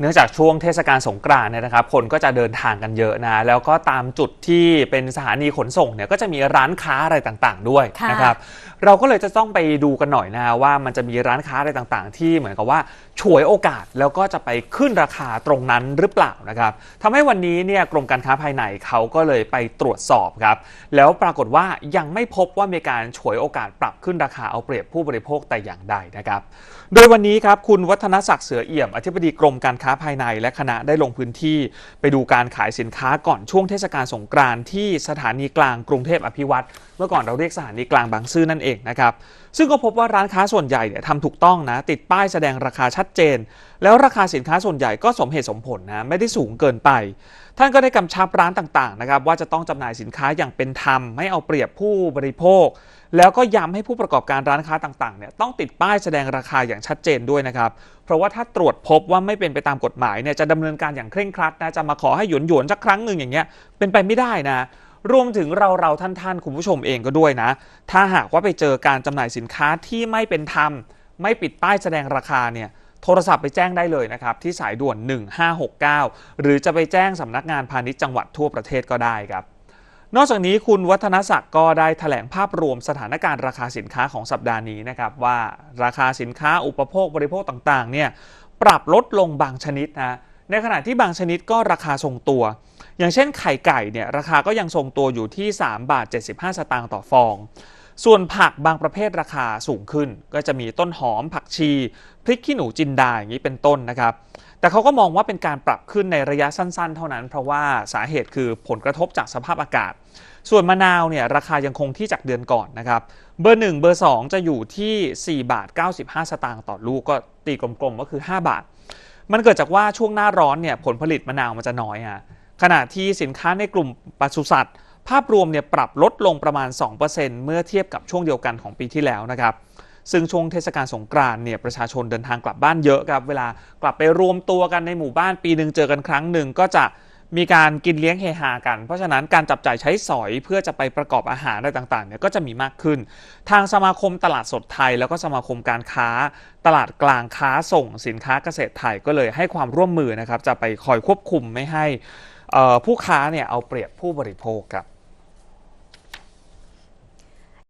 เนื่องจากช่วงเทศกาลสงกรานต์เนี่ยนะครับ คนก็จะเดินทางกันเยอะนะ แล้วก็ตามจุดที่เป็นสถานีขนส่งเนี่ยก็จะมีร้านค้าอะไรต่างๆ ด้วยค่ะนะครับ เราก็เลยจะต้องไปดูกันหน่อยนะว่ามันจะมีร้านค้าอะไรต่างๆ ที่เหมือนกับว่า ฉวยโอกาสแล้วก็จะไปขึ้นราคาตรงนั้นหรือเปล่านะครับทำให้วันนี้เนี่ยกรมการค้าภายในเขาก็เลยไปตรวจสอบครับ แล้วปรากฏว่ายังไม่พบว่ามีการฉวยโอกาสปรับขึ้นราคาเอาเปรียบผู้บริโภคแต่อย่างใดนะครับ โดยวันนี้ครับคุณวัฒนศักดิ์เสือเอี่ยมอธิบดีกรมการค้าภายในและคณะได้ลงพื้นที่ไปดูการขายสินค้าก่อนช่วงเทศกาลสงกรานต์ที่สถานีกลางกรุงเทพอภิวัตรเมื่อก่อนเราเรียกสถานีกลางบางซื่อนั่นเองนะครับซึ่งก็พบว่าร้านค้าส่วนใหญ่เนี่ยทำถูกต้องนะติดป้ายแสดงราคาชัดเจน แล้วราคาสินค้าส่วนใหญ่ก็สมเหตุสมผลนะไม่ได้สูงเกินไป ท่านก็ได้กำชับร้านต่างๆนะครับว่าจะต้องจำหน่ายสินค้าอย่างเป็นธรรม ไม่เอาเปรียบผู้บริโภค แล้วก็ย้ำให้ผู้ประกอบการร้านค้าต่างๆเนี่ยต้องติดป้ายแสดงราคาอย่างชัดเจนด้วยนะครับเพราะว่าถ้าตรวจพบว่าไม่เป็นไปตามกฎหมายเนี่ยจะดำเนินการอย่างเคร่งครัดนะจะมาขอให้หยวนหยวนสักครั้งหนึ่งอย่างเงี้ยเป็นไปไม่ได้นะรวมถึงเราเราๆท่านๆคุณผู้ชมเองก็ด้วยนะ ถ้าหากว่าไปเจอการจำหน่ายสินค้าที่ไม่เป็นธรรม ไม่ปิดป้ายแสดงราคาเนี่ย โทรศัพท์ไปแจ้งได้เลยนะครับ ที่สายด่วน 1569 หรือจะไปแจ้งสำนักงานพาณิชย์จังหวัดทั่วประเทศก็ได้ครับนอกจากนี้คุณวัฒนศักดิ์ก็ได้แถลงภาพรวมสถานการณ์ราคาสินค้าของสัปดาห์นี้นะครับ ว่าราคาสินค้าอุปโภคบริโภคต่างๆเนี่ยปรับลดลงบางชนิดนะในขณะที่บางชนิดก็ราคาทรงตัว อย่างเช่นไข่ไก่เนี่ยราคาก็ยังทรงตัวอยู่ที่ 3 บาท 75 สตางค์ต่อฟอง ส่วนผักบางประเภทราคาสูงขึ้น ก็จะมีต้นหอมผักชี พริกขี้หนูจินดาอย่างนี้เป็นต้นนะครับ แต่เขาก็มองว่าเป็นการปรับขึ้นในระยะสั้น ๆ เท่านั้น เพราะว่าสาเหตุคือผลกระทบจากสภาพอากาศ ส่วนมะนาวเนี่ยราคายังคงที่จากเดือนก่อนนะครับ เบอร์ 1 เบอร์ 2 จะอยู่ที่ 4 บาท 95 สตางค์ต่อลูกก็ตีกลมๆก็คือ 5 บาท มันเกิดจากว่าช่วงหน้าร้อนเนี่ยผลผลิตมะนาวมันจะน้อยฮะขณะที่สินค้าในกลุ่มปศุสัตว์ ภาพรวมเนี่ยปรับลดลงประมาณ 2%เมื่อเทียบกับช่วงเดียวกันของปีที่แล้วนะครับซึ่งช่วงเทศกาลสงกรานต์เนี่ยประชาชนเดินทางกลับบ้านเยอะครับ เวลากลับไปรวมตัวกันในหมู่บ้านปีหนึ่งเจอกันครั้งหนึ่งก็จะมีการกินเลี้ยงเฮฮากัน เพราะฉะนั้นการจับจ่ายใช้สอยเพื่อจะไปประกอบอาหารอะไรต่างๆเนี่ยก็จะมีมากขึ้น ทางสมาคมตลาดสดไทย แล้วก็สมาคมการค้า ตลาดกลางค้าส่งสินค้าเกษตรไทยก็เลยให้ความร่วมมือนะครับจะไปคอยควบคุมไม่ให้ผู้ค้าเนี่ยเอาเปรียบผู้บริโภคครับ